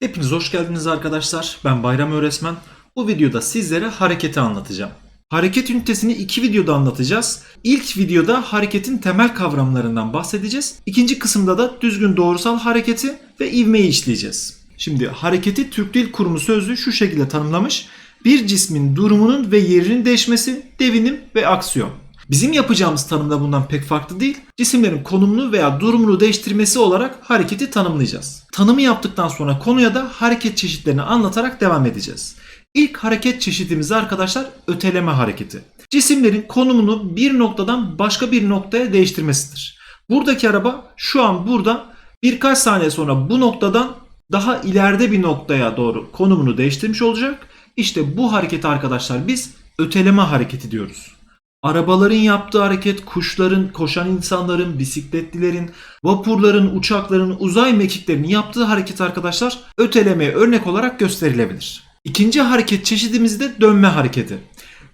Hepiniz hoş geldiniz arkadaşlar. Ben Bayram Öğretmen. Bu videoda sizlere hareketi anlatacağım. Hareket ünitesini iki videoda anlatacağız. İlk videoda hareketin temel kavramlarından bahsedeceğiz. İkinci kısımda da düzgün doğrusal hareketi ve ivmeyi işleyeceğiz. Şimdi hareketi Türk Dil Kurumu sözlüğü şu şekilde tanımlamış. Bir cismin durumunun ve yerinin değişmesi, devinim ve aksiyon. Bizim yapacağımız tanımda bundan pek farklı değil. Cisimlerin konumunu veya durumunu değiştirmesi olarak hareketi tanımlayacağız. Tanımı yaptıktan sonra konuya da hareket çeşitlerini anlatarak devam edeceğiz. İlk hareket çeşidimiz arkadaşlar öteleme hareketi. Cisimlerin konumunu bir noktadan başka bir noktaya değiştirmesidir. Buradaki araba şu an burada birkaç saniye sonra bu noktadan daha ileride bir noktaya doğru konumunu değiştirmiş olacak. İşte bu hareketi arkadaşlar biz öteleme hareketi diyoruz. Arabaların yaptığı hareket, kuşların, koşan insanların, bisikletlilerin, vapurların, uçakların, uzay mekiklerinin yaptığı hareket arkadaşlar ötelemeye örnek olarak gösterilebilir. İkinci hareket çeşidimiz de dönme hareketi.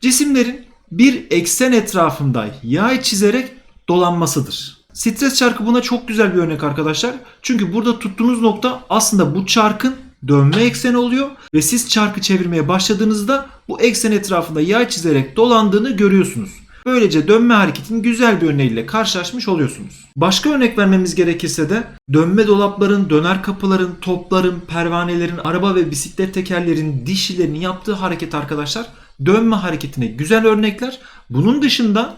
Cisimlerin bir eksen etrafında yay çizerek dolanmasıdır. Stres çarkı buna çok güzel bir örnek arkadaşlar. Çünkü burada tuttuğunuz nokta aslında bu çarkın dönme ekseni oluyor ve siz çarkı çevirmeye başladığınızda bu eksen etrafında yay çizerek dolandığını görüyorsunuz. Böylece dönme hareketinin güzel bir örneğiyle karşılaşmış oluyorsunuz. Başka örnek vermemiz gerekirse de dönme dolapların, döner kapıların, topların, pervanelerin, araba ve bisiklet tekerlerin, dişilerin yaptığı hareket arkadaşlar dönme hareketine güzel örnekler. Bunun dışında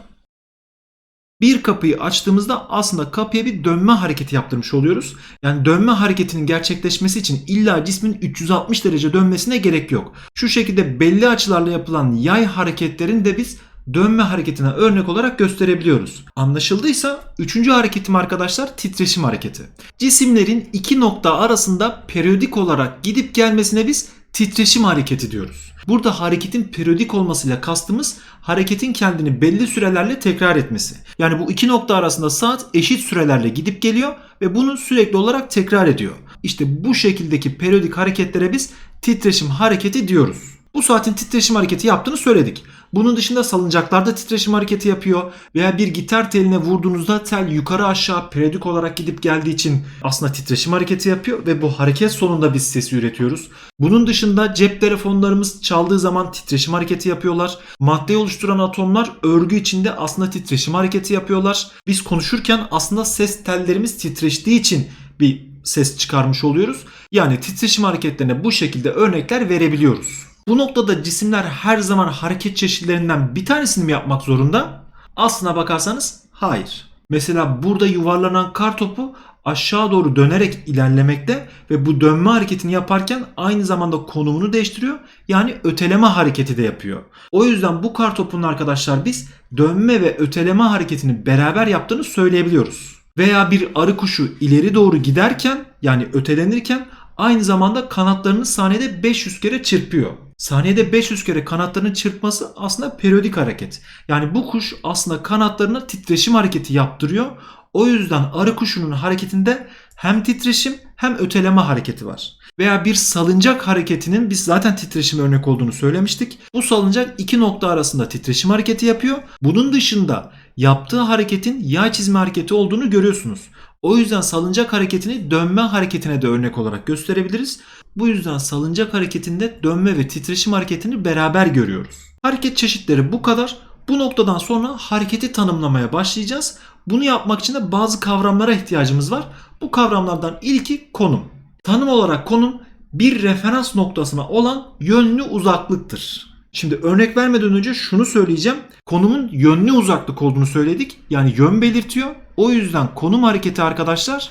bir kapıyı açtığımızda aslında kapıya bir dönme hareketi yaptırmış oluyoruz. Yani dönme hareketinin gerçekleşmesi için illa cismin 360 derece dönmesine gerek yok. Şu şekilde belli açılarla yapılan yay hareketlerini de biz dönme hareketine örnek olarak gösterebiliyoruz. Anlaşıldıysa üçüncü hareketim arkadaşlar titreşim hareketi. Cisimlerin iki nokta arasında periyodik olarak gidip gelmesine biz titreşim hareketi diyoruz. Burada hareketin periyodik olmasıyla kastımız hareketin kendini belli sürelerle tekrar etmesi. Yani bu iki nokta arasında saat eşit sürelerle gidip geliyor ve bunu sürekli olarak tekrar ediyor. İşte bu şekildeki periyodik hareketlere biz titreşim hareketi diyoruz. Bu saatin titreşim hareketi yaptığını söyledik. Bunun dışında salıncaklarda titreşim hareketi yapıyor veya bir gitar teline vurduğunuzda tel yukarı aşağı periyodik olarak gidip geldiği için aslında titreşim hareketi yapıyor ve bu hareket sonunda biz sesi üretiyoruz. Bunun dışında cep telefonlarımız çaldığı zaman titreşim hareketi yapıyorlar. Madde oluşturan atomlar örgü içinde aslında titreşim hareketi yapıyorlar. Biz konuşurken aslında ses tellerimiz titreştiği için bir ses çıkarmış oluyoruz. Yani titreşim hareketlerine bu şekilde örnekler verebiliyoruz. Bu noktada cisimler her zaman hareket çeşitlerinden bir tanesini mi yapmak zorunda? Aslına bakarsanız hayır. Mesela burada yuvarlanan kar topu aşağı doğru dönerek ilerlemekte ve bu dönme hareketini yaparken aynı zamanda konumunu değiştiriyor. Yani öteleme hareketi de yapıyor. O yüzden bu kar topunun arkadaşlar biz dönme ve öteleme hareketini beraber yaptığını söyleyebiliyoruz. Veya bir arı kuşu ileri doğru giderken yani ötelenirken aynı zamanda kanatlarını saniyede 500 kere çırpıyor. Saniyede 500 kere kanatlarının çırpması aslında periyodik hareket. Yani bu kuş aslında kanatlarına titreşim hareketi yaptırıyor. O yüzden arı kuşunun hareketinde hem titreşim hem öteleme hareketi var. Veya bir salıncak hareketinin biz zaten titreşim örnek olduğunu söylemiştik. Bu salıncak iki nokta arasında titreşim hareketi yapıyor. Bunun dışında yaptığı hareketin yay çizme hareketi olduğunu görüyorsunuz. O yüzden salıncak hareketini dönme hareketine de örnek olarak gösterebiliriz. Bu yüzden salıncak hareketinde dönme ve titreşim hareketini beraber görüyoruz. Hareket çeşitleri bu kadar. Bu noktadan sonra hareketi tanımlamaya başlayacağız. Bunu yapmak için de bazı kavramlara ihtiyacımız var. Bu kavramlardan ilki konum. Tanım olarak konum bir referans noktasına olan yönlü uzaklıktır. Şimdi örnek vermeden önce şunu söyleyeceğim. Konumun yönlü uzaklık olduğunu söyledik. Yani yön belirtiyor. O yüzden konum hareketi arkadaşlar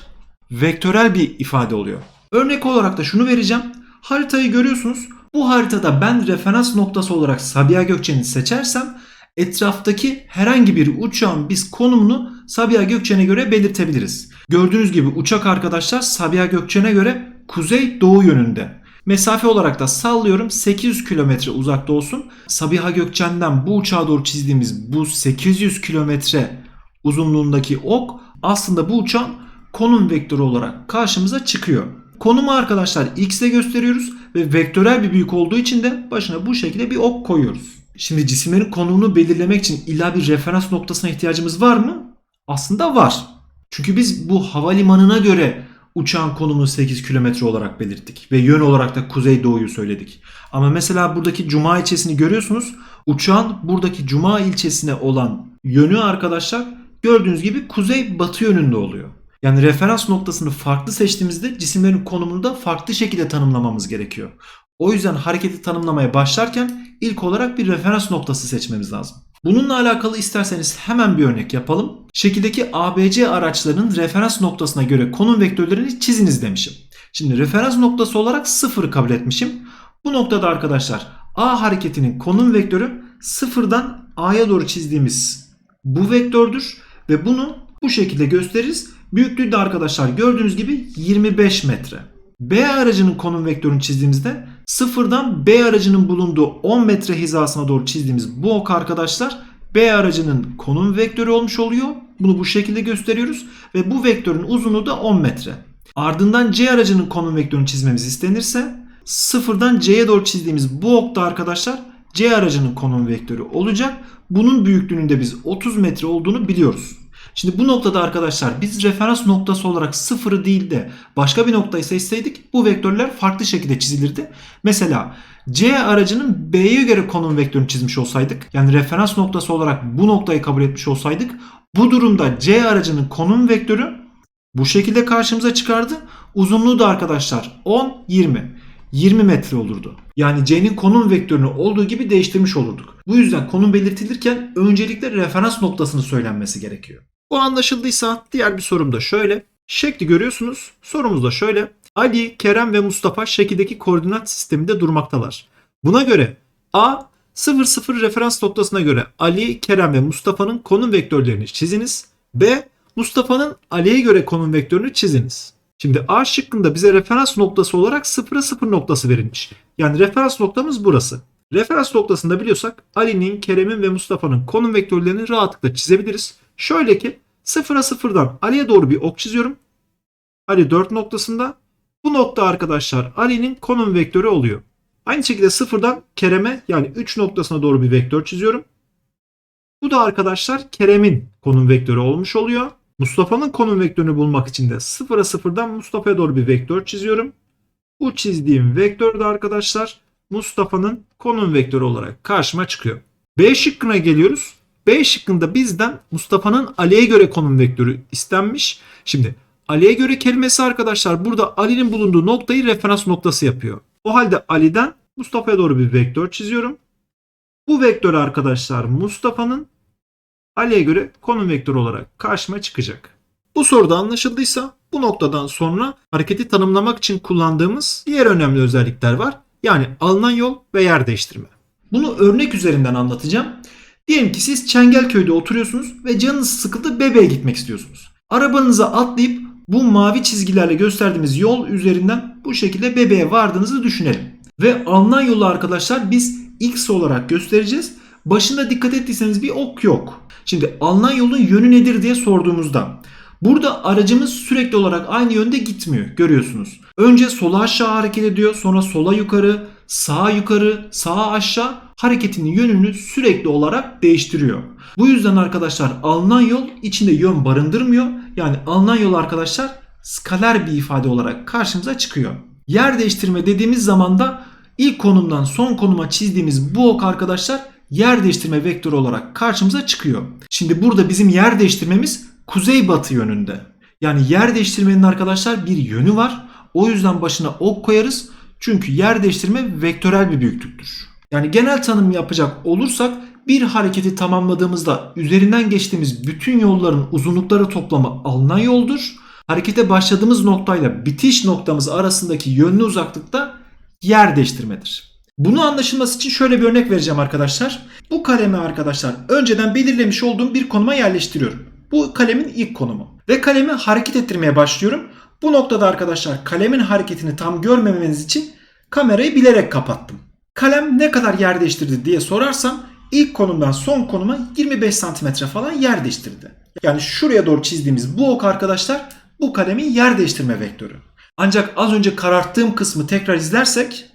vektörel bir ifade oluyor. Örnek olarak da şunu vereceğim. Haritayı görüyorsunuz. Bu haritada ben referans noktası olarak Sabiha Gökçen'i seçersem etraftaki herhangi bir uçağın biz konumunu Sabiha Gökçen'e göre belirtebiliriz. Gördüğünüz gibi uçak arkadaşlar Sabiha Gökçen'e göre kuzey doğu yönünde. Mesafe olarak da sallıyorum 800 kilometre uzakta olsun. Sabiha Gökçen'den bu uçağa doğru çizdiğimiz bu 800 kilometre uzunluğundaki ok aslında bu uçağın konum vektörü olarak karşımıza çıkıyor. Konumu arkadaşlar x ile gösteriyoruz ve vektörel bir büyük olduğu için de başına bu şekilde bir ok koyuyoruz. Şimdi cisimlerin konumunu belirlemek için illa bir referans noktasına ihtiyacımız var mı? Aslında var. Çünkü biz bu havalimanına göre uçağın konumunu 8 kilometre olarak belirttik ve yön olarak da kuzey doğuyu söyledik. Ama mesela buradaki Cuma ilçesini görüyorsunuz. Uçağın buradaki Cuma ilçesine olan yönü arkadaşlar gördüğünüz gibi kuzey batı yönünde oluyor. Yani referans noktasını farklı seçtiğimizde cisimlerin konumunu da farklı şekilde tanımlamamız gerekiyor. O yüzden hareketi tanımlamaya başlarken ilk olarak bir referans noktası seçmemiz lazım. Bununla alakalı isterseniz hemen bir örnek yapalım. Şekildeki ABC araçlarının referans noktasına göre konum vektörlerini çiziniz demişim. Şimdi referans noktası olarak 0 kabul etmişim. Bu noktada arkadaşlar A hareketinin konum vektörü sıfırdan A'ya doğru çizdiğimiz bu vektördür ve bunu bu şekilde gösteririz. Büyüklüğü de arkadaşlar gördüğünüz gibi 25 metre. B aracının konum vektörünü çizdiğimizde sıfırdan B aracının bulunduğu 10 metre hizasına doğru çizdiğimiz bu ok arkadaşlar B aracının konum vektörü olmuş oluyor. Bunu bu şekilde gösteriyoruz ve bu vektörün uzunluğu da 10 metre. Ardından C aracının konum vektörünü çizmemiz istenirse sıfırdan C'ye doğru çizdiğimiz bu okta arkadaşlar C aracının konum vektörü olacak. Bunun büyüklüğünün de biz 30 metre olduğunu biliyoruz. Şimdi bu noktada arkadaşlar biz referans noktası olarak sıfırı değil de başka bir noktayı seçseydik bu vektörler farklı şekilde çizilirdi. Mesela C aracının B'ye göre konum vektörünü çizmiş olsaydık yani referans noktası olarak bu noktayı kabul etmiş olsaydık bu durumda C aracının konum vektörü bu şekilde karşımıza çıkardı. Uzunluğu da arkadaşlar 10 20. 20 metre olurdu. Yani C'nin konum vektörünü olduğu gibi değiştirmiş olurduk. Bu yüzden konum belirtilirken öncelikle referans noktasını söylenmesi gerekiyor. Bu anlaşıldıysa diğer bir sorum da şöyle. Şekli görüyorsunuz. Sorumuz da şöyle. Ali, Kerem ve Mustafa şekildeki koordinat sisteminde durmaktalar. Buna göre A 00 referans noktasına göre Ali, Kerem ve Mustafa'nın konum vektörlerini çiziniz. B Mustafa'nın Ali'ye göre konum vektörünü çiziniz. Şimdi A şıkkında bize referans noktası olarak 0'a 0 noktası verilmiş. Yani referans noktamız burası. Referans noktasında biliyorsak Ali'nin, Kerem'in ve Mustafa'nın konum vektörlerini rahatlıkla çizebiliriz. Şöyle ki 0'a 0'dan Ali'ye doğru bir ok çiziyorum. Ali 4 noktasında. Bu nokta arkadaşlar Ali'nin konum vektörü oluyor. Aynı şekilde 0'dan Kerem'e yani 3 noktasına doğru bir vektör çiziyorum. Bu da arkadaşlar Kerem'in konum vektörü olmuş oluyor. Mustafa'nın konum vektörünü bulmak için de 0'a 0'dan Mustafa'ya doğru bir vektör çiziyorum. Bu çizdiğim vektör de arkadaşlar Mustafa'nın konum vektörü olarak karşıma çıkıyor. B şıkkına geliyoruz. B şıkkında bizden Mustafa'nın Ali'ye göre konum vektörü istenmiş. Şimdi Ali'ye göre kelimesi arkadaşlar burada Ali'nin bulunduğu noktayı referans noktası yapıyor. O halde Ali'den Mustafa'ya doğru bir vektör çiziyorum. Bu vektör arkadaşlar Mustafa'nın Ali'ye göre konum vektörü olarak karşıma çıkacak. Bu soruda anlaşıldıysa bu noktadan sonra hareketi tanımlamak için kullandığımız diğer önemli özellikler var. Yani alınan yol ve yer değiştirme. Bunu örnek üzerinden anlatacağım. Diyelim ki siz Çengelköy'de oturuyorsunuz ve canınız sıkıldı bebeğe gitmek istiyorsunuz. Arabanıza atlayıp bu mavi çizgilerle gösterdiğimiz yol üzerinden bu şekilde bebeğe vardığınızı düşünelim. Ve alınan yolu arkadaşlar biz x olarak göstereceğiz. Başında dikkat ettiyseniz bir ok yok. Şimdi alınan yolun yönü nedir diye sorduğumuzda burada aracımız sürekli olarak aynı yönde gitmiyor görüyorsunuz. Önce sola aşağı hareket ediyor sonra sola yukarı sağa yukarı sağa aşağı hareketinin yönünü sürekli olarak değiştiriyor. Bu yüzden arkadaşlar alınan yol içinde yön barındırmıyor. Yani alınan yol arkadaşlar skaler bir ifade olarak karşımıza çıkıyor. Yer değiştirme dediğimiz zaman da ilk konumdan son konuma çizdiğimiz bu ok arkadaşlar yer değiştirme vektörü olarak karşımıza çıkıyor. Şimdi burada bizim yer değiştirmemiz kuzey-batı yönünde. Yani yer değiştirmenin arkadaşlar bir yönü var. O yüzden başına ok koyarız. Çünkü yer değiştirme vektörel bir büyüklüktür. Yani genel tanım yapacak olursak bir hareketi tamamladığımızda üzerinden geçtiğimiz bütün yolların uzunlukları toplamı alınan yoldur. Harekete başladığımız noktayla bitiş noktamız arasındaki yönlü uzaklıkta yer değiştirmedir. Bunu anlaşılması için şöyle bir örnek vereceğim arkadaşlar. Bu kalemi arkadaşlar önceden belirlemiş olduğum bir konuma yerleştiriyorum. Bu kalemin ilk konumu. Ve kalemi hareket ettirmeye başlıyorum. Bu noktada arkadaşlar kalemin hareketini tam görmemeniz için kamerayı bilerek kapattım. Kalem ne kadar yer değiştirdi diye sorarsam ilk konumdan son konuma 25 santimetre falan yer değiştirdi. Yani şuraya doğru çizdiğimiz bu ok arkadaşlar bu kalemin yer değiştirme vektörü. Ancak az önce kararttığım kısmı tekrar izlersek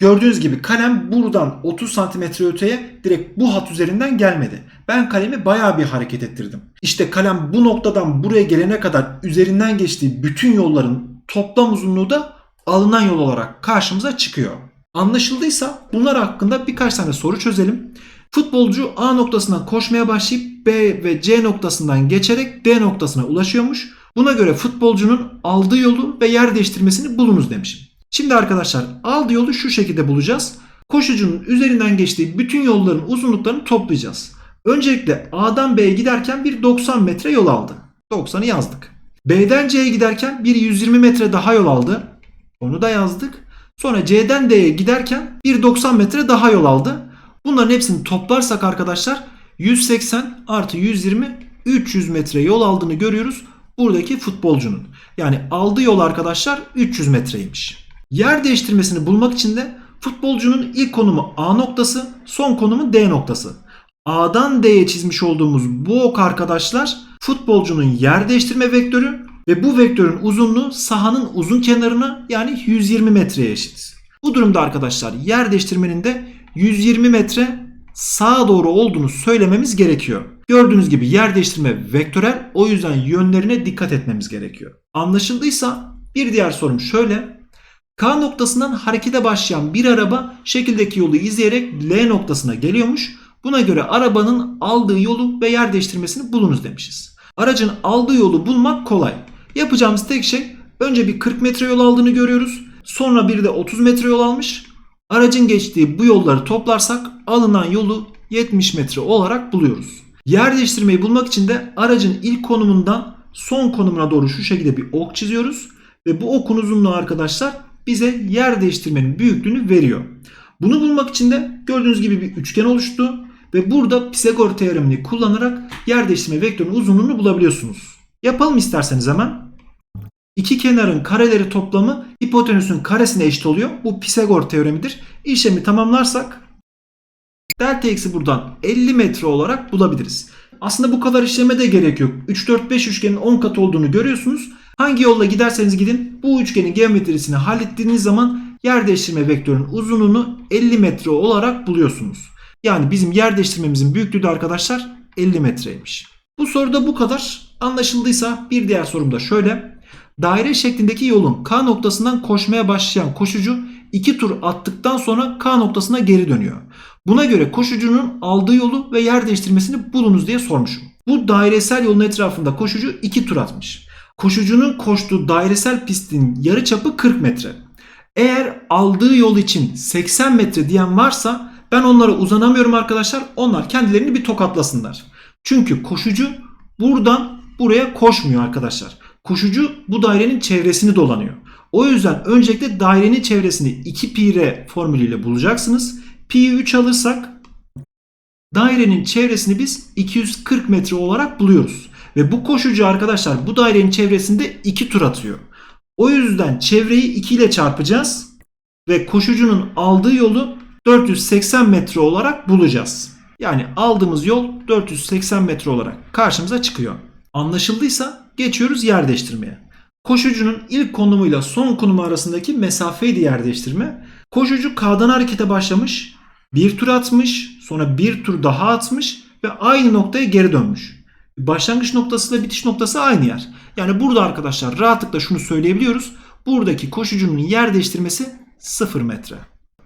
Gördüğünüz gibi kalem buradan 30 santimetre öteye direkt bu hat üzerinden gelmedi. Ben kalemi bayağı bir hareket ettirdim. İşte kalem bu noktadan buraya gelene kadar üzerinden geçtiği bütün yolların toplam uzunluğu da alınan yol olarak karşımıza çıkıyor. Anlaşıldıysa bunlar hakkında birkaç tane soru çözelim. Futbolcu A noktasından koşmaya başlayıp B ve C noktasından geçerek D noktasına ulaşıyormuş. Buna göre futbolcunun aldığı yolu ve yer değiştirmesini bulunuz demişim. Şimdi arkadaşlar aldığı yolu şu şekilde bulacağız. Koşucunun üzerinden geçtiği bütün yolların uzunluklarını toplayacağız. Öncelikle A'dan B'ye giderken bir 90 metre yol aldı. 90'ı yazdık. B'den C'ye giderken bir 120 metre daha yol aldı. Onu da yazdık. Sonra C'den D'ye giderken bir 90 metre daha yol aldı. Bunların hepsini toplarsak arkadaşlar 180 artı 120 300 metre yol aldığını görüyoruz buradaki futbolcunun. Yani aldığı yol arkadaşlar 300 metreymiş. Yer değiştirmesini bulmak için de futbolcunun ilk konumu A noktası, son konumu D noktası. A'dan D'ye çizmiş olduğumuz bu ok arkadaşlar futbolcunun yer değiştirme vektörü ve bu vektörün uzunluğu sahanın uzun kenarına yani 120 metreye eşit. Bu durumda arkadaşlar yer değiştirmenin de 120 metre sağa doğru olduğunu söylememiz gerekiyor. Gördüğünüz gibi yer değiştirme vektörel o yüzden yönlerine dikkat etmemiz gerekiyor. Anlaşıldıysa bir diğer sorum şöyle. K noktasından harekete başlayan bir araba şekildeki yolu izleyerek L noktasına geliyormuş. Buna göre arabanın aldığı yolu ve yer değiştirmesini bulunuz demişiz. Aracın aldığı yolu bulmak kolay. Yapacağımız tek şey önce bir 40 metre yol aldığını görüyoruz. Sonra bir de 30 metre yol almış. Aracın geçtiği bu yolları toplarsak alınan yolu 70 metre olarak buluyoruz. Yer değiştirmeyi bulmak için de aracın ilk konumundan son konumuna doğru şu şekilde bir ok çiziyoruz. Ve bu okun uzunluğu arkadaşlar bize yer değiştirmenin büyüklüğünü veriyor. Bunu bulmak için de gördüğünüz gibi bir üçgen oluştu. Ve burada Pisagor teoremini kullanarak yer değiştirme vektörünün uzunluğunu bulabiliyorsunuz. Yapalım isterseniz hemen. İki kenarın kareleri toplamı hipotenüsün karesine eşit oluyor. Bu Pisagor teoremidir. İşlemi tamamlarsak delta eksi buradan 50 metre olarak bulabiliriz. Aslında bu kadar işleme de gerek yok. 3, 4, 5 üçgenin 10 katı olduğunu görüyorsunuz. Hangi yolla giderseniz gidin bu üçgenin geometrisini hallettiğiniz zaman yer değiştirme vektörünün uzunluğunu 50 metre olarak buluyorsunuz. Yani bizim yer değiştirmemizin büyüklüğü de arkadaşlar 50 metreymiş. Bu soruda bu kadar. Anlaşıldıysa bir diğer sorum da şöyle. Daire şeklindeki yolun K noktasından koşmaya başlayan koşucu iki tur attıktan sonra K noktasına geri dönüyor. Buna göre koşucunun aldığı yolu ve yer değiştirmesini bulunuz diye sormuşum. Bu dairesel yolun etrafında koşucu iki tur atmış. Koşucunun koştuğu dairesel pistin yarı çapı 40 metre. Eğer aldığı yol için 80 metre diyen varsa ben onlara uzanamıyorum arkadaşlar. Onlar kendilerini bir tokatlasınlar. Çünkü koşucu buradan buraya koşmuyor arkadaşlar. Koşucu bu dairenin çevresini dolanıyor. O yüzden öncelikle dairenin çevresini 2 pi r formülüyle bulacaksınız. Pi'yi 3 alırsak dairenin çevresini biz 240 metre olarak buluyoruz. Ve bu koşucu arkadaşlar bu dairenin çevresinde 2 tur atıyor. O yüzden çevreyi 2 ile çarpacağız. Ve koşucunun aldığı yolu 480 metre olarak bulacağız. Yani aldığımız yol 480 metre olarak karşımıza çıkıyor. Anlaşıldıysa geçiyoruz yer değiştirmeye. Koşucunun ilk konumuyla son konumu arasındaki mesafeyi de yer değiştirme. Koşucu K'dan harekete başlamış. Bir tur atmış. Sonra bir tur daha atmış. Ve aynı noktaya geri dönmüş. Başlangıç noktası ile bitiş noktası aynı yer. Yani burada arkadaşlar rahatlıkla şunu söyleyebiliyoruz. Buradaki koşucunun yer değiştirmesi 0 metre.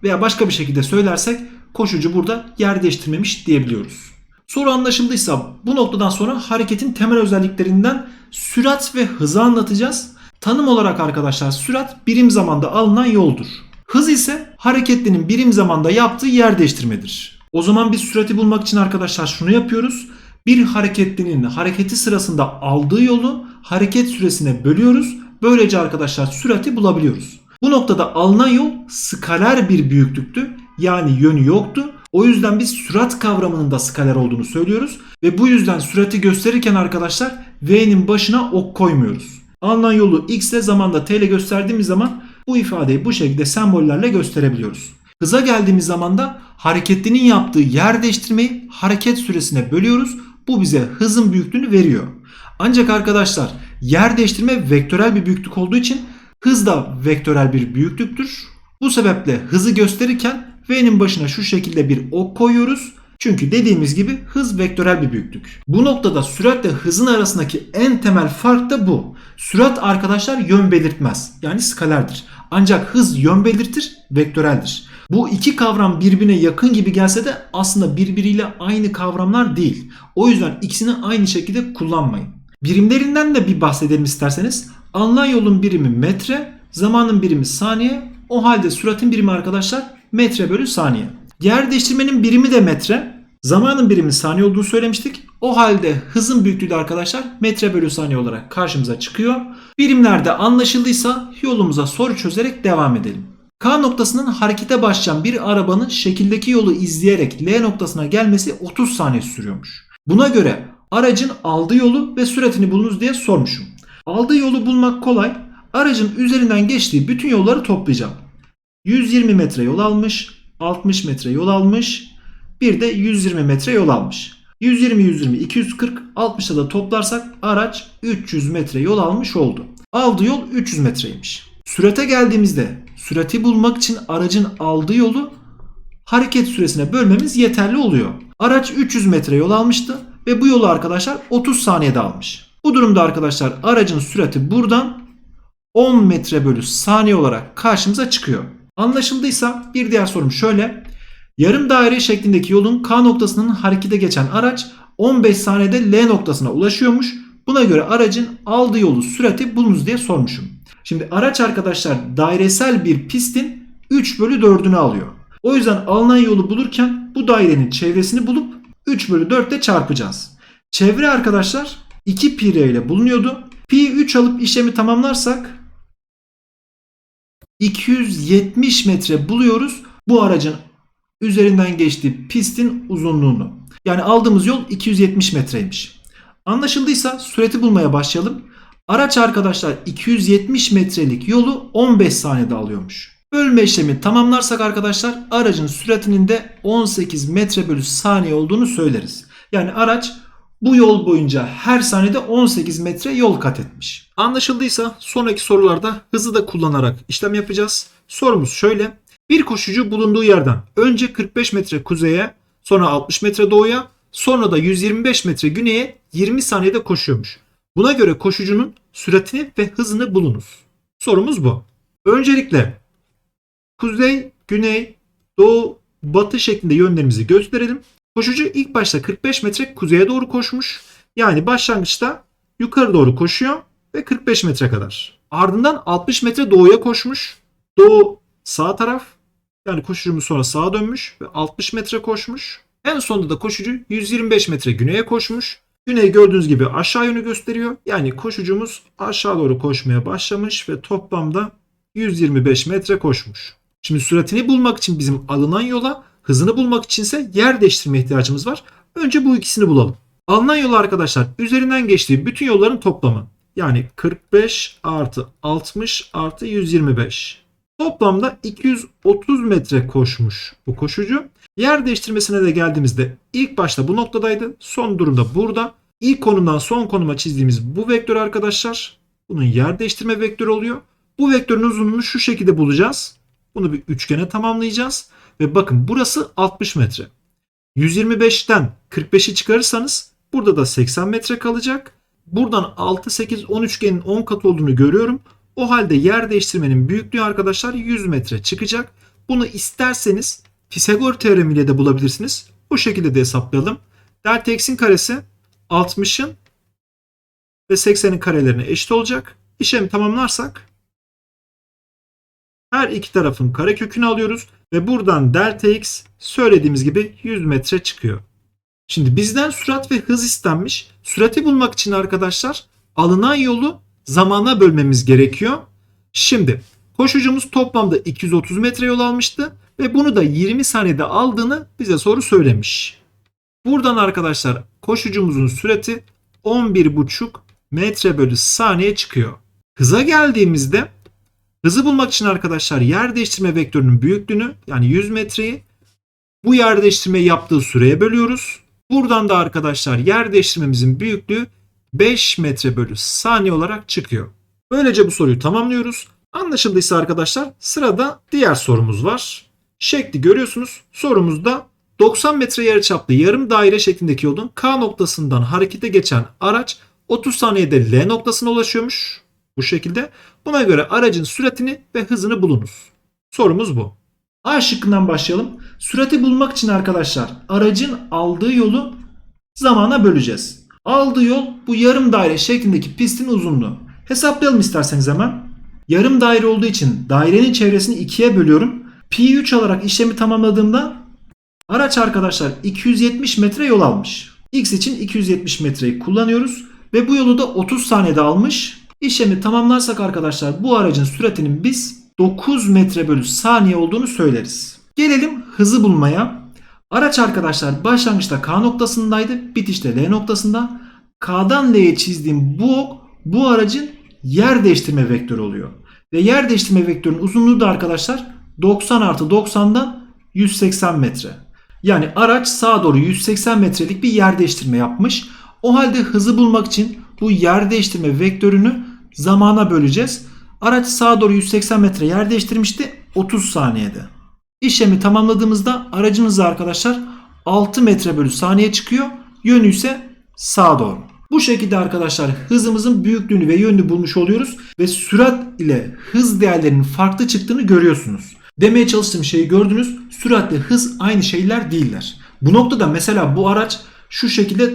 Veya başka bir şekilde söylersek koşucu burada yer değiştirmemiş diyebiliyoruz. Soru anlaşıldıysa bu noktadan sonra hareketin temel özelliklerinden sürat ve hızı anlatacağız. Tanım olarak arkadaşlar sürat birim zamanda alınan yoldur. Hız ise hareketlinin birim zamanda yaptığı yer değiştirmedir. O zaman biz sürati bulmak için arkadaşlar şunu yapıyoruz. Bir hareketlinin hareketi sırasında aldığı yolu hareket süresine bölüyoruz. Böylece arkadaşlar sürati bulabiliyoruz. Bu noktada alınan yol skaler bir büyüklüktü. Yani yönü yoktu. O yüzden biz sürat kavramının da skaler olduğunu söylüyoruz. Ve bu yüzden sürati gösterirken arkadaşlar V'nin başına ok koymuyoruz. Alınan yolu x ile zamanda t ile gösterdiğimiz zaman bu ifadeyi bu şekilde sembollerle gösterebiliyoruz. Hıza geldiğimiz zaman da hareketlinin yaptığı yer değiştirmeyi hareket süresine bölüyoruz. Bu bize hızın büyüklüğünü veriyor. Ancak arkadaşlar yer değiştirme vektörel bir büyüklük olduğu için hız da vektörel bir büyüklüktür. Bu sebeple hızı gösterirken V'nin başına şu şekilde bir ok koyuyoruz. Çünkü dediğimiz gibi hız vektörel bir büyüklük. Bu noktada süratle hızın arasındaki en temel fark da bu. Sürat arkadaşlar yön belirtmez. Yani skalerdir. Ancak hız yön belirtir, vektöreldir. Bu iki kavram birbirine yakın gibi gelse de aslında birbiriyle aynı kavramlar değil. O yüzden ikisini aynı şekilde kullanmayın. Birimlerinden de bir bahsedelim isterseniz. Alınan yolun birimi metre, zamanın birimi saniye. O halde süratin birimi arkadaşlar metre bölü saniye. Yer değiştirmenin birimi de metre. Zamanın birimi saniye olduğunu söylemiştik. O halde hızın büyüklüğü de arkadaşlar metre bölü saniye olarak karşımıza çıkıyor. Birimlerde anlaşıldıysa yolumuza soru çözerek devam edelim. K noktasından harekete başlayan bir arabanın şekildeki yolu izleyerek L noktasına gelmesi 30 saniye sürüyormuş. Buna göre aracın aldığı yolu ve süratini bulunuz diye sormuşum. Aldığı yolu bulmak kolay. Aracın üzerinden geçtiği bütün yolları toplayacağım. 120 metre yol almış, 60 metre yol almış, bir de 120 metre yol almış. 120 120 240 60'a da toplarsak araç 300 metre yol almış oldu. Aldığı yol 300 metreymiş. Sürate geldiğimizde sürati bulmak için aracın aldığı yolu hareket süresine bölmemiz yeterli oluyor. Araç 300 metre yol almıştı ve bu yolu arkadaşlar 30 saniyede almış. Bu durumda arkadaşlar aracın sürati buradan 10 metre bölü saniye olarak karşımıza çıkıyor. Anlaşıldıysa bir diğer sorum şöyle. Yarım daire şeklindeki yolun K noktasının harekete geçen araç 15 saniyede L noktasına ulaşıyormuş. Buna göre aracın aldığı yolu sürati bulunuz diye sormuşum. Şimdi araç arkadaşlar dairesel bir pistin 3 bölü 4'ünü alıyor. O yüzden alınan yolu bulurken bu dairenin çevresini bulup 3 bölü 4 ile çarpacağız. Çevre arkadaşlar 2 pi r ile bulunuyordu. Pi 3 alıp işlemi tamamlarsak 270 metre buluyoruz bu aracın üzerinden geçtiği pistin uzunluğunu. Yani aldığımız yol 270 metreymiş. Anlaşıldıysa süreti bulmaya başlayalım. Araç arkadaşlar 270 metrelik yolu 15 saniyede alıyormuş. Bölme işlemi tamamlarsak arkadaşlar aracın süratinin de 18 metre bölü saniye olduğunu söyleriz. Yani araç bu yol boyunca her saniyede 18 metre yol kat etmiş. Anlaşıldıysa sonraki sorularda hızı da kullanarak işlem yapacağız. Sorumuz şöyle. Bir koşucu bulunduğu yerden önce 45 metre kuzeye, sonra 60 metre doğuya, sonra da 125 metre güneye 20 saniyede koşuyormuş. Buna göre koşucunun süratini ve hızını bulunuz. Sorumuz bu. Öncelikle kuzey, güney, doğu, batı şeklinde yönlerimizi gösterelim. Koşucu ilk başta 45 metre kuzeye doğru koşmuş. Yani başlangıçta yukarı doğru koşuyor ve 45 metre kadar. Ardından 60 metre doğuya koşmuş. Doğu sağ taraf. Yani koşucumuz sonra sağa dönmüş ve 60 metre koşmuş. En sonunda da koşucu 125 metre güneye koşmuş. Güney gördüğünüz gibi aşağı yönü gösteriyor. Yani koşucumuz aşağı doğru koşmaya başlamış ve toplamda 125 metre koşmuş. Şimdi süratini bulmak için bizim alınan yola, hızını bulmak içinse yer değiştirme ihtiyacımız var. Önce bu ikisini bulalım. Alınan yol arkadaşlar üzerinden geçtiği bütün yolların toplamı. Yani 45 artı 60 artı 125. Toplamda 230 metre koşmuş bu koşucu. Yer değiştirmesine de geldiğimizde ilk başta bu noktadaydı. Son durumda burada. İlk konumdan son konuma çizdiğimiz bu vektör arkadaşlar. Bunun yer değiştirme vektörü oluyor. Bu vektörün uzunluğunu şu şekilde bulacağız. Bunu bir üçgene tamamlayacağız. Ve bakın burası 60 metre. 125'ten 45'i çıkarırsanız burada da 80 metre kalacak. Buradan 6, 8, 10 üçgenin 10 kat olduğunu görüyorum. O halde yer değiştirmenin büyüklüğü arkadaşlar 100 metre çıkacak. Bunu isterseniz Pisagor teoremiyle de bulabilirsiniz. Bu şekilde de hesaplayalım. Delta x'in karesi 60'ın ve 80'in karelerine eşit olacak. İşlemi tamamlarsak her iki tarafın karekökünü alıyoruz ve buradan delta x söylediğimiz gibi 100 metre çıkıyor. Şimdi bizden sürat ve hız istenmiş. Sürati bulmak için arkadaşlar alınan yolu zamana bölmemiz gerekiyor. Şimdi koşucumuz toplamda 230 metre yol almıştı ve bunu da 20 saniyede aldığını bize soru söylemiş. Buradan arkadaşlar koşucumuzun sürati 11,5 metre bölü saniye çıkıyor. Hıza geldiğimizde hızı bulmak için arkadaşlar yer değiştirme vektörünün büyüklüğünü yani 100 metreyi bu yer değiştirmeyi yaptığı süreye bölüyoruz. Buradan da arkadaşlar yer değiştirmemizin büyüklüğü 5 metre bölü saniye olarak çıkıyor. Böylece bu soruyu tamamlıyoruz. Anlaşıldıysa arkadaşlar sırada diğer sorumuz var. Şekli görüyorsunuz. Sorumuzda 90 metre yarıçaplı yarım daire şeklindeki yolun K noktasından harekete geçen araç 30 saniyede L noktasına ulaşıyormuş. Bu şekilde. Buna göre aracın süratini ve hızını bulunuz. Sorumuz bu. A şıkkından başlayalım. Sürati bulmak için arkadaşlar aracın aldığı yolu zamana böleceğiz. Aldığı yol bu yarım daire şeklindeki pistin uzunluğu. Hesaplayalım isterseniz hemen. Yarım daire olduğu için dairenin çevresini ikiye bölüyorum. Pi 3 alarak işlemi tamamladığımda araç arkadaşlar 270 metre yol almış. X için 270 metreyi kullanıyoruz ve bu yolu da 30 saniyede almış. İşlemi tamamlarsak arkadaşlar bu aracın süratinin biz 9 metre bölü saniye olduğunu söyleriz. Gelelim hızı bulmaya. Araç arkadaşlar başlangıçta K noktasındaydı, bitişte L noktasında. K'dan L'ye çizdiğim bu ok bu aracın yer değiştirme vektörü oluyor. Ve yer değiştirme vektörünün uzunluğu da arkadaşlar 90 artı 90'dan 180 metre. Yani araç sağa doğru 180 metrelik bir yer değiştirme yapmış. O halde hızı bulmak için bu yer değiştirme vektörünü zamana böleceğiz. Araç sağa doğru 180 metre yer değiştirmişti 30 saniyede. İşlemi tamamladığımızda aracın hızı arkadaşlar 6 metre bölü saniye çıkıyor. Yönü ise sağa doğru. Bu şekilde arkadaşlar hızımızın büyüklüğünü ve yönünü bulmuş oluyoruz ve sürat ile hız değerlerinin farklı çıktığını görüyorsunuz. Demeye çalıştığım şeyi gördünüz. Süratle hız aynı şeyler değiller. Bu noktada mesela bu araç şu şekilde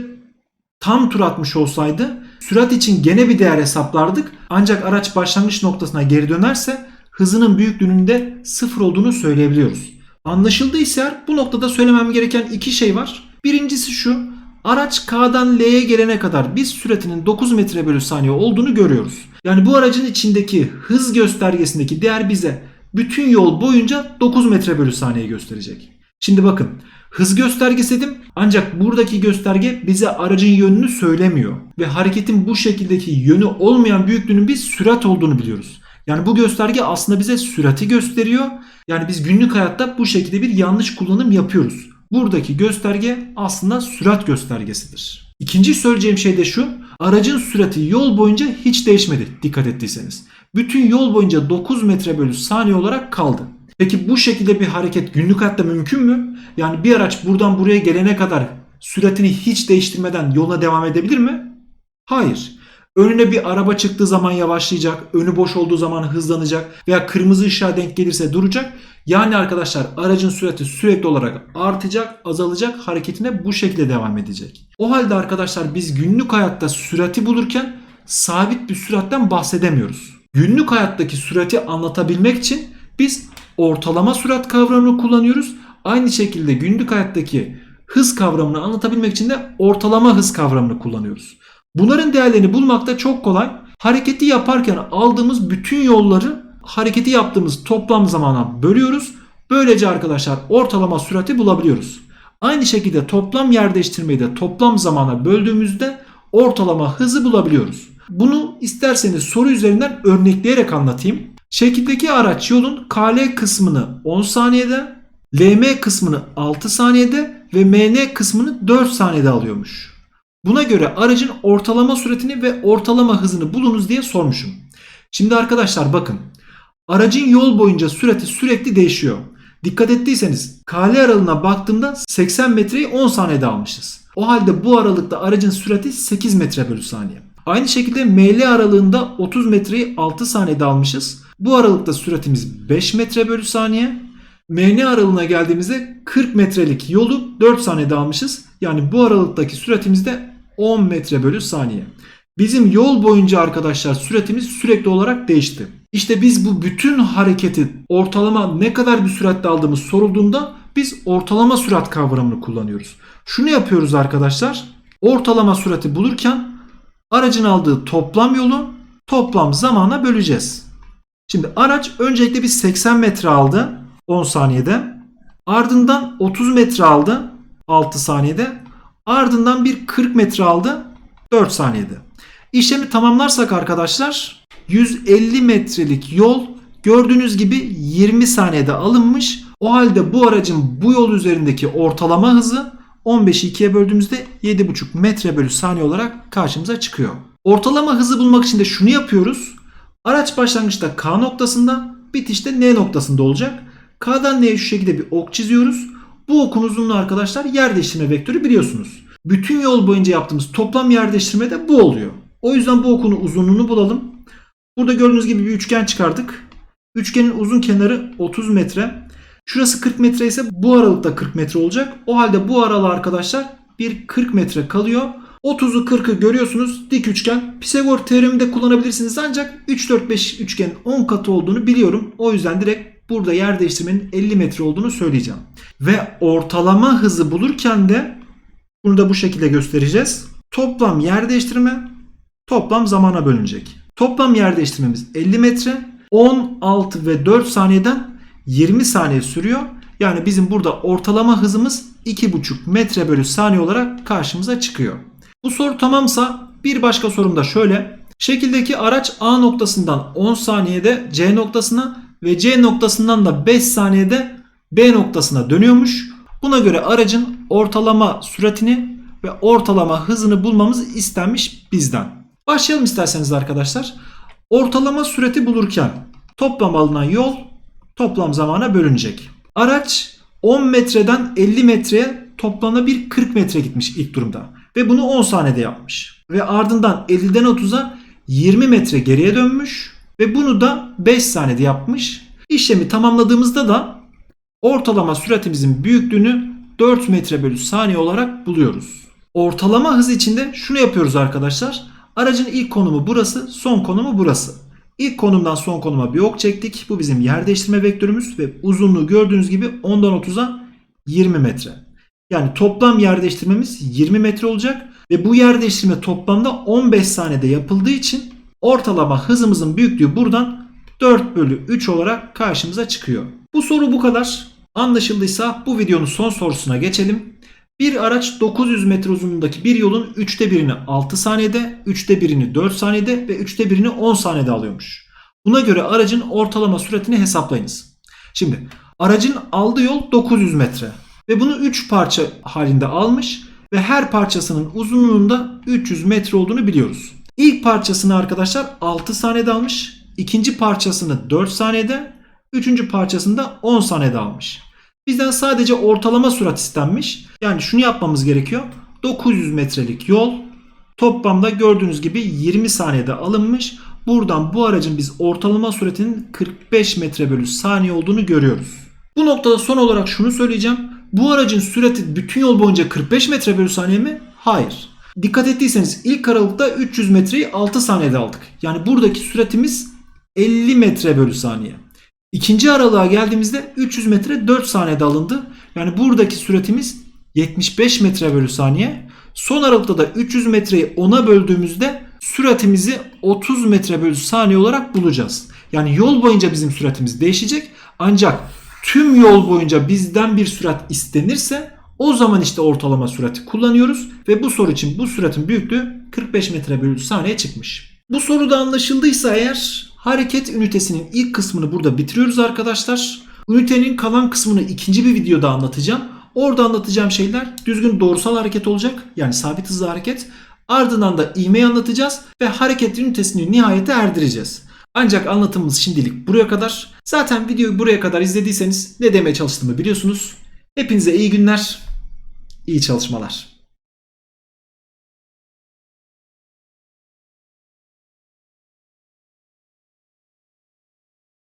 tam tur atmış olsaydı sürat için gene bir değer hesaplardık. Ancak araç başlangıç noktasına geri dönerse hızının büyüklüğünün de sıfır olduğunu söyleyebiliyoruz. Anlaşıldıysa bu noktada söylemem gereken iki şey var. Birincisi şu. Araç K'dan L'ye gelene kadar biz süratinin 9 metre bölü saniye olduğunu görüyoruz. Yani bu aracın içindeki hız göstergesindeki değer bize bütün yol boyunca 9 metre bölü saniye gösterecek. Şimdi bakın hız göstergesi dedim ancak buradaki gösterge bize aracın yönünü söylemiyor. Ve hareketin bu şekildeki yönü olmayan büyüklüğünün biz sürat olduğunu biliyoruz. Yani bu gösterge aslında bize sürati gösteriyor. Yani biz günlük hayatta bu şekilde bir yanlış kullanım yapıyoruz. Buradaki gösterge aslında sürat göstergesidir. İkinci söyleyeceğim şey de şu. Aracın sürati yol boyunca hiç değişmedi dikkat ettiyseniz. Bütün yol boyunca 9 metre bölü saniye olarak kaldı. Peki bu şekilde bir hareket günlük hayatta mümkün mü? Yani bir araç buradan buraya gelene kadar süratini hiç değiştirmeden yola devam edebilir mi? Hayır. Önüne bir araba çıktığı zaman yavaşlayacak, önü boş olduğu zaman hızlanacak veya kırmızı ışığa denk gelirse duracak. Yani arkadaşlar aracın sürati sürekli olarak artacak, azalacak, hareketine bu şekilde devam edecek. O halde arkadaşlar biz günlük hayatta sürati bulurken sabit bir süratten bahsedemiyoruz. Günlük hayattaki sürati anlatabilmek için biz ortalama sürat kavramını kullanıyoruz. Aynı şekilde günlük hayattaki hız kavramını anlatabilmek için de ortalama hız kavramını kullanıyoruz. Bunların değerlerini bulmak da çok kolay. Hareketi yaparken aldığımız bütün yolları hareketi yaptığımız toplam zamana bölüyoruz. Böylece arkadaşlar ortalama sürati bulabiliyoruz. Aynı şekilde toplam yer değiştirmeyi de toplam zamana böldüğümüzde ortalama hızı bulabiliyoruz. Bunu isterseniz soru üzerinden örnekleyerek anlatayım. Şekildeki araç yolun KL kısmını 10 saniyede, LM kısmını 6 saniyede ve MN kısmını 4 saniyede alıyormuş. Buna göre aracın ortalama süratini ve ortalama hızını bulunuz diye sormuşum. Şimdi arkadaşlar bakın. Aracın yol boyunca sürati sürekli değişiyor. Dikkat ettiyseniz KL aralığına baktığımda 80 metreyi 10 saniyede almışız. O halde bu aralıkta aracın sürati 8 metre bölü saniye. Aynı şekilde ML aralığında 30 metreyi 6 saniyede almışız. Bu aralıkta süratimiz 5 metre bölü saniye. MN aralığına geldiğimizde 40 metrelik yolu 4 saniyede almışız. Yani bu aralıktaki süratimiz de 10 metre bölü saniye. Bizim yol boyunca arkadaşlar süratimiz sürekli olarak değişti. İşte biz bu bütün hareketi ortalama ne kadar bir süratle aldığımız sorulduğunda biz ortalama sürat kavramını kullanıyoruz. Şunu yapıyoruz arkadaşlar. Ortalama sürati bulurken aracın aldığı toplam yolu toplam zamana böleceğiz. Şimdi araç öncelikle bir 80 metre aldı 10 saniyede. Ardından 30 metre aldı 6 saniyede. Ardından bir 40 metre aldı 4 saniyede. İşlemi tamamlarsak arkadaşlar 150 metrelik yol gördüğünüz gibi 20 saniyede alınmış. O halde bu aracın bu yol üzerindeki ortalama hızı 15'i 2'ye böldüğümüzde 7,5 metre bölü saniye olarak karşımıza çıkıyor. Ortalama hızı bulmak için de şunu yapıyoruz. Araç başlangıçta K noktasında, bitişte N noktasında olacak. K'dan N'ye şu şekilde bir ok çiziyoruz. Bu okun uzunluğu arkadaşlar yer değiştirme vektörü biliyorsunuz. Bütün yol boyunca yaptığımız toplam yer değiştirme de bu oluyor. O yüzden bu okun uzunluğunu bulalım. Burada gördüğünüz gibi bir üçgen çıkardık. Üçgenin uzun kenarı 30 metre. Şurası 40 metre ise bu aralıkta 40 metre olacak. O halde bu aralığa arkadaşlar bir 40 metre kalıyor. 30'u 40'ı görüyorsunuz dik üçgen. Pisagor teoremi de kullanabilirsiniz ancak 3 4 5 üçgenin 10 katı olduğunu biliyorum. O yüzden direkt burada yer değiştirmenin 50 metre olduğunu söyleyeceğim. Ve ortalama hızı bulurken de bunu da bu şekilde göstereceğiz. Toplam yer değiştirme toplam zamana bölünecek. Toplam yer değiştirmemiz 50 metre. 16 ve 4 saniyeden 20 saniye sürüyor. Yani bizim burada ortalama hızımız 2,5 metre bölü saniye olarak karşımıza çıkıyor. Bu soru tamamsa bir başka sorum da şöyle. Şekildeki araç A noktasından 10 saniyede C noktasına ve C noktasından da 5 saniyede B noktasına dönüyormuş. Buna göre aracın ortalama süratini ve ortalama hızını bulmamız istenmiş bizden. Başlayalım isterseniz arkadaşlar. Ortalama sürati bulurken toplam alınan yol toplam zamana bölünecek. Araç 10 metreden 50 metreye toplamda bir 40 metre gitmiş ilk durumda. Ve bunu 10 saniyede yapmış. Ve ardından 50'den 30'a 20 metre geriye dönmüş. Ve bunu da 5 saniyede yapmış. İşlemi tamamladığımızda da ortalama süratimizin büyüklüğünü 4 metre bölü saniye olarak buluyoruz. Ortalama hız içinde şunu yapıyoruz arkadaşlar. Aracın ilk konumu burası, son konumu burası. İlk konumdan son konuma bir ok çektik. Bu bizim yer değiştirme vektörümüz ve uzunluğu gördüğünüz gibi 10'dan 30'a 20 metre. Yani toplam yer değiştirmemiz 20 metre olacak ve bu yer değiştirme toplamda 15 saniyede yapıldığı için ortalama hızımızın büyüklüğü buradan 4 bölü 3 olarak karşımıza çıkıyor. Bu soru bu kadar. Anlaşıldıysa bu videonun son sorusuna geçelim. Bir araç 900 metre uzunluğundaki bir yolun 3'te birini 6 saniyede, 3'te birini 4 saniyede ve 3'te birini 10 saniyede alıyormuş. Buna göre aracın ortalama süratini hesaplayınız. Şimdi aracın aldığı yol 900 metre ve bunu 3 parça halinde almış ve her parçasının uzunluğunda 300 metre olduğunu biliyoruz. İlk parçasını arkadaşlar 6 saniyede almış, ikinci parçasını 4 saniyede, üçüncü parçasını da 10 saniyede almış. Bizden sadece ortalama sürat istenmiş. Yani şunu yapmamız gerekiyor. 900 metrelik yol toplamda gördüğünüz gibi 20 saniyede alınmış. Buradan bu aracın biz ortalama süratinin 45 metre bölü saniye olduğunu görüyoruz. Bu noktada son olarak şunu söyleyeceğim. Bu aracın sürati bütün yol boyunca 45 metre bölü saniye mi? Hayır. Dikkat ettiyseniz ilk aralıkta 300 metreyi 6 saniyede aldık. Yani buradaki süratimiz 50 metre bölü saniye. İkinci aralığa geldiğimizde 300 metre 4 saniyede alındı. Yani buradaki süratimiz 75 metre bölü saniye. Son aralıkta da 300 metreyi 10'a böldüğümüzde süratimizi 30 metre bölü saniye olarak bulacağız. Yani yol boyunca bizim süratimiz değişecek. Ancak tüm yol boyunca bizden bir sürat istenirse o zaman işte ortalama sürati kullanıyoruz. Ve bu soru için bu süratin büyüklüğü 45 metre bölü saniye çıkmış. Bu soruda anlaşıldıysa eğer hareket ünitesinin ilk kısmını burada bitiriyoruz arkadaşlar. Ünitenin kalan kısmını ikinci bir videoda anlatacağım. Orada anlatacağım şeyler düzgün doğrusal hareket olacak. Yani sabit hızlı hareket. Ardından da ivmeyi anlatacağız ve hareket ünitesini nihayete erdireceğiz. Ancak anlatımımız şimdilik buraya kadar. Zaten videoyu buraya kadar izlediyseniz ne demeye çalıştığımı biliyorsunuz. Hepinize iyi günler, iyi çalışmalar.